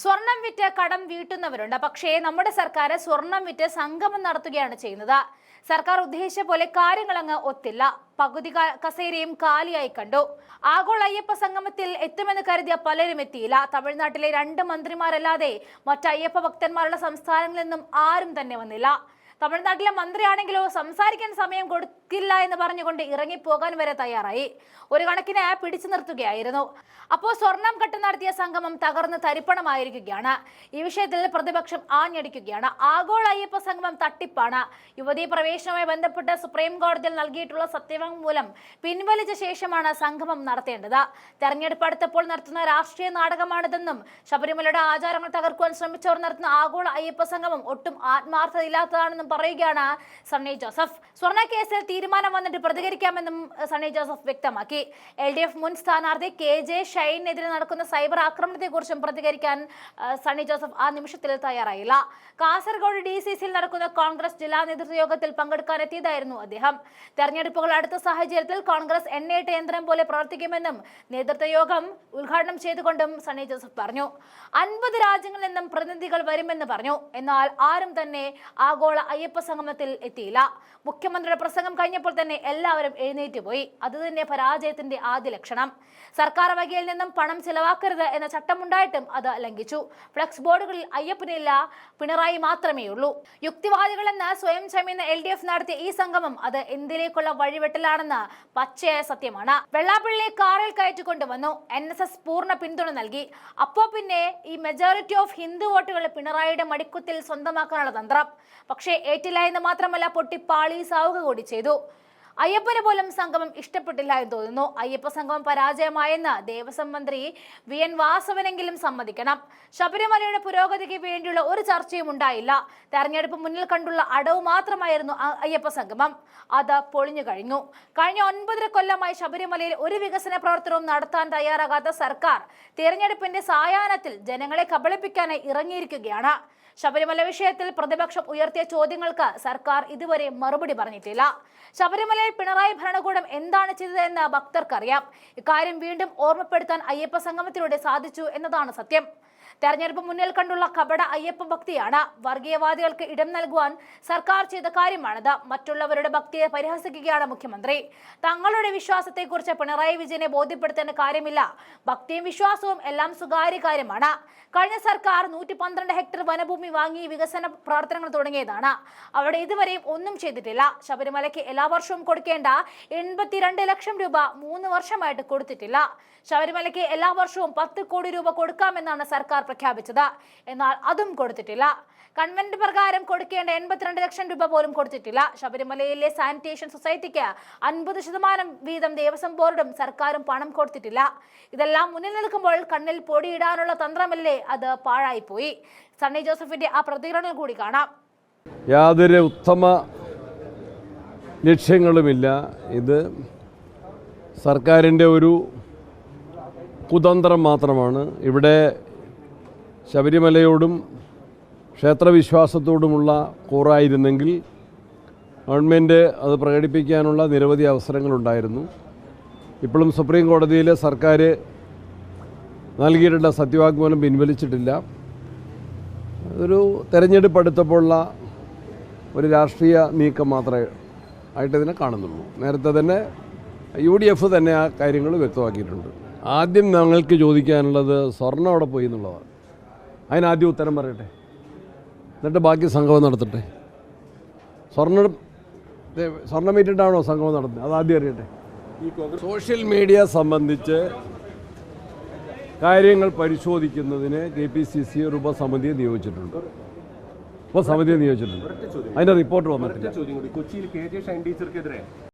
സ്വർണം വിറ്റ് കടം വീട്ടുന്നവരുണ്ട്. പക്ഷേ നമ്മുടെ സർക്കാർ സ്വർണം വിറ്റ് സംഗമം നടത്തുകയാണ് ചെയ്യുന്നത്. സർക്കാർ ഉദ്ദേശിച്ച പോലെ കാര്യങ്ങൾ അങ്ങ് ഒത്തില്ല. പകുതി കസേരയും കാലിയായി കണ്ടു. ആഗോള അയ്യപ്പ സംഗമത്തിൽ എത്തുമെന്ന് കരുതിയ പലരും എത്തിയില്ല. തമിഴ്നാട്ടിലെ രണ്ട് മന്ത്രിമാരല്ലാതെ മറ്റ് അയ്യപ്പ ഭക്തന്മാരുടെ സംസ്ഥാനങ്ങളിൽ നിന്നും ആരും തന്നെ വന്നില്ല. തമിഴ്നാട്ടിലെ മന്ത്രിയാണെങ്കിലോ സംസാരിക്കാൻ സമയം കൊടുക്കില്ല എന്ന് പറഞ്ഞുകൊണ്ട് ഇറങ്ങിപ്പോകാൻ വരെ തയ്യാറായി. ഒരു കണക്കിന് പിടിച്ചു നിർത്തുകയായിരുന്നു. അപ്പോൾ സ്വർണം കെട്ട് നടത്തിയ സംഗമം തകർന്ന് തരിപ്പണമായിരിക്കുകയാണ്. ഈ വിഷയത്തിൽ പ്രതിപക്ഷം ആഞ്ഞടിക്കുകയാണ്. ആഗോള അയ്യപ്പ സംഗമം തട്ടിപ്പാണ്. യുവതീ പ്രവേശനവുമായി ബന്ധപ്പെട്ട് സുപ്രീം കോടതിയിൽ നൽകിയിട്ടുള്ള സത്യവാങ്മൂലം പിൻവലിച്ച ശേഷമാണ് സംഗമം നടത്തേണ്ടത്. തെരഞ്ഞെടുപ്പ് അടുത്തപ്പോൾ നടത്തുന്ന രാഷ്ട്രീയ നാടകമാണിതെന്നും ശബരിമലയുടെ ആചാരങ്ങൾ തകർക്കുവാൻ ശ്രമിച്ചവർ നടത്തുന്ന ആഗോള അയ്യപ്പ സംഗമം ഒട്ടും ആത്മാർത്ഥതയില്ലാത്തതാണെന്നും പറയുകയാണ് സണ്ണി ജോസഫ്. സ്വർണ കേസിൽ തീരുമാനം വന്നിട്ട് പ്രതികരിക്കാമെന്നും സണ്ണി ജോസഫ് വ്യക്തമാക്കി. എൽ ഡി എഫ് മുൻ സ്ഥാനാർത്ഥി കെ ജെ ഷൈനെതിരെ നടക്കുന്ന സൈബർ ആക്രമണത്തെക്കുറിച്ചും പ്രതികരിക്കാൻ സണ്ണി ജോസഫ് ആ നിമിഷത്തിൽ തയ്യാറായില്ല. കാസർഗോഡ് ഡി സി സിയിൽ നടക്കുന്ന കോൺഗ്രസ് ജില്ലാ നേതൃത്വ യോഗത്തിൽ പങ്കെടുക്കാനെത്തിയതായിരുന്നു അദ്ദേഹം. തെരഞ്ഞെടുപ്പുകൾ അടുത്ത സാഹചര്യത്തിൽ കോൺഗ്രസ് എണ്ണയിട്ട യന്ത്രം പോലെ പ്രവർത്തിക്കുമെന്നും നേതൃത്വ യോഗം ഉദ്ഘാടനം ചെയ്തുകൊണ്ടും സണ്ണി ജോസഫ് പറഞ്ഞു. അൻപത് രാജ്യങ്ങളിൽ നിന്നും പ്രതിനിധികൾ വരുമെന്ന് പറഞ്ഞു. എന്നാൽ ആരും തന്നെ ആഗോള അയ്യപ്പ സംഗമത്തിൽ എത്തിയില്ല. മുഖ്യമന്ത്രിയുടെ പ്രസംഗം കഴിഞ്ഞപ്പോൾ തന്നെ എല്ലാവരും എഴുന്നേറ്റ് പോയി. അത് തന്നെ പരാജയത്തിന്റെ ആദ്യ ലക്ഷണം. സർക്കാർ വകയിൽ നിന്നും പണം ചെലവാക്കരുത് എന്ന ചട്ടമുണ്ടായിട്ടും അത് ലംഘിച്ചു. ഫ്ലക്സ് ബോർഡുകളിൽ അയ്യപ്പനില്ല പിണറായി മാത്രമേ ഉള്ളൂ യുക്തിവാദികളെന്ന് സ്വയം ചമയുന്ന എൽ ഡി എഫ് നടത്തിയ ഈ സംഗമം അത് എന്തിലേക്കുള്ള വഴിവെട്ടലാണെന്ന് പച്ചയായ സത്യമാണ്. വെള്ളാപ്പള്ളിയെ കാറിൽ കയറ്റിക്കൊണ്ടുവന്നു. എൻ എസ് എസ് പൂർണ പിന്തുണ നൽകി. അപ്പോ പിന്നെ ഈ മെജോറിറ്റി ഓഫ് ഹിന്ദു വോട്ടുകൾ പിണറായിയുടെ മടിക്കുത്തിൽ സ്വന്തമാക്കാനുള്ള തന്ത്രം. പക്ഷേ ഏറ്റില്ല എന്ന് മാത്രമല്ല പൊട്ടി പാളീസാവുക കൂടി ചെയ്തു. അയ്യപ്പന് പോലും സംഗമം ഇഷ്ടപ്പെട്ടില്ല എന്ന് തോന്നുന്നു. അയ്യപ്പ സംഗമം പരാജയമായെന്ന് ദേവസ്വം മന്ത്രി വി. എൻ. വാസവനെങ്കിലും സമ്മതിക്കണം. ശബരിമലയുടെ പുരോഗതിക്ക് വേണ്ടിയുള്ള ഒരു ചർച്ചയും ഉണ്ടായില്ല. തെരഞ്ഞെടുപ്പ് മുന്നിൽ കണ്ടുള്ള അടവ് മാത്രമായിരുന്നു അയ്യപ്പ സംഗമം. അത് പൊളിഞ്ഞു കഴിഞ്ഞു. കഴിഞ്ഞ ഒൻപതര കൊല്ലമായി ശബരിമലയിൽ ഒരു വികസന പ്രവർത്തനവും നടത്താൻ തയ്യാറാകാത്ത സർക്കാർ തിരഞ്ഞെടുപ്പിന്റെ സായാഹ്നത്തിൽ ജനങ്ങളെ കബളിപ്പിക്കാനായി ഇറങ്ങിയിരിക്കുകയാണ്. ശബരിമല വിഷയത്തിൽ പ്രതിപക്ഷം ഉയർത്തിയ ചോദ്യങ്ങൾക്ക് സർക്കാർ ഇതുവരെ മറുപടി പറഞ്ഞിട്ടില്ല. ശബരിമലയിൽ പിണറായി ഭരണകൂടം എന്താണ് ചെയ്തതെന്ന് ഭക്തർക്കറിയാം. ഇക്കാര്യം വീണ്ടും ഓർമ്മപ്പെടുത്താൻ അയ്യപ്പ സംഗമത്തിലൂടെ സാധിച്ചു എന്നതാണ് സത്യം. തെരഞ്ഞെടുപ്പ് മുന്നിൽ കണ്ടുള്ള കപട അയ്യപ്പ ഭക്തിയാണ്. വർഗീയവാദികൾക്ക് ഇടം നൽകുവാൻ സർക്കാർ ചെയ്ത കാര്യമാണിത്. മറ്റുള്ളവരുടെ ഭക്തിയെ പരിഹസിക്കുകയാണ് മുഖ്യമന്ത്രി. തങ്ങളുടെ വിശ്വാസത്തെക്കുറിച്ച് പിണറായി വിജയനെ ബോധ്യപ്പെടുത്തേണ്ട കാര്യമില്ല. ഭക്തിയും വിശ്വാസവും എല്ലാം സ്വകാര്യ കാര്യമാണ്. കഴിഞ്ഞ സർക്കാർ നൂറ്റി ഹെക്ടർ വനഭൂമി വാങ്ങി വികസന പ്രവർത്തനങ്ങൾ തുടങ്ങിയതാണ്. അവിടെ ഇതുവരെയും ഒന്നും ചെയ്തിട്ടില്ല. ശബരിമലയ്ക്ക് എല്ലാ വർഷവും കൊടുക്കേണ്ട എൺപത്തിരണ്ട് ലക്ഷം രൂപ മൂന്ന് വർഷമായിട്ട് കൊടുത്തിട്ടില്ല. ശബരിമലയ്ക്ക് എല്ലാ വർഷവും പത്ത് കോടി രൂപ കൊടുക്കാമെന്നാണ് സർക്കാർ പ്രഖ്യാപിച്ചത്. എന്നാൽ അതും കൊടുത്തിട്ടില്ല. കൺവെന്റ് പ്രകാരം കൊടുക്കേണ്ട എൺപത്തിരണ്ട് ലക്ഷം രൂപ പോലും കൊടുത്തിട്ടില്ല. ശബരിമലയിലെ സാനിറ്റേഷൻ സൊസൈറ്റിക്ക് അൻപത് ശതമാനം വീതം ദേവസ്വം ബോർഡും സർക്കാരും പണം കൊടുത്തിട്ടില്ല. ഇതെല്ലാം മുന്നിൽ നിൽക്കുമ്പോൾ കണ്ണിൽ പൊടിയിടാനുള്ള തന്ത്രമല്ലേ? അത് പാഴായിപ്പോയി. സണ്ണി ജോസഫിന്റെ ആ പ്രതികരണം കൂടി കാണാം. യാതൊരു ഉത്തമ ലക്ഷ്യങ്ങളുമില്ല. ഇത് സർക്കാരിന്റെ ഒരു കുതന്ത്രം മാത്രമാണ്. ഇവിടെ ശബരിമലയോടും ക്ഷേത്രവിശ്വാസത്തോടുമുള്ള കൂറായിരുന്നെങ്കിൽ ഗവൺമെന്റ് അത് പ്രകടിപ്പിക്കാനുള്ള നിരവധി അവസരങ്ങളുണ്ടായിരുന്നു. ഇപ്പോഴും സുപ്രീം കോടതിയിൽ സർക്കാർ നൽകിയിട്ടുള്ള സത്യവാങ്മൂലം പിൻവലിച്ചിട്ടില്ല. ഒരു തെരഞ്ഞെടുപ്പ് അടുത്തപ്പോഴുള്ള ഒരു രാഷ്ട്രീയ നീക്കം മാത്രമേ ആയിട്ട് ഇതിനെ കാണുന്നുള്ളൂ. നേരത്തെ തന്നെ യു ഡി എഫ് തന്നെ ആ കാര്യങ്ങൾ വ്യക്തമാക്കിയിട്ടുണ്ട്. ആദ്യം ഞങ്ങൾക്ക് ചോദിക്കാനുള്ളത് സ്വർണം അവിടെ പോയി എന്നുള്ളതാണ്. അതിനാദ്യം ഉത്തരം പറയട്ടെ. എന്നിട്ട് ബാക്കി സംഗമം നടത്തട്ടെ. സ്വർണം ദേ, സ്വർണം വീട്ടിട്ടാണോ സംഗമം നടത്തുന്നത്? അത് ആദ്യം അറിയട്ടെ. സോഷ്യൽ മീഡിയ സംബന്ധിച്ച് കാര്യങ്ങൾ പരിശോധിക്കുന്നതിന് കെ പി സി സി ഒരു ഉപസമിതിയെ നിയോഗിച്ചിട്ടുണ്ട്. ഉപസമിതിയെ നിയോഗിച്ചിട്ടുണ്ട്. അതിന്റെ റിപ്പോർട്ട് വന്നിട്ടില്ല. കൊച്ചിയിൽ കെ ജെ ഷൈൻ ടീച്ചർക്കെതിരെ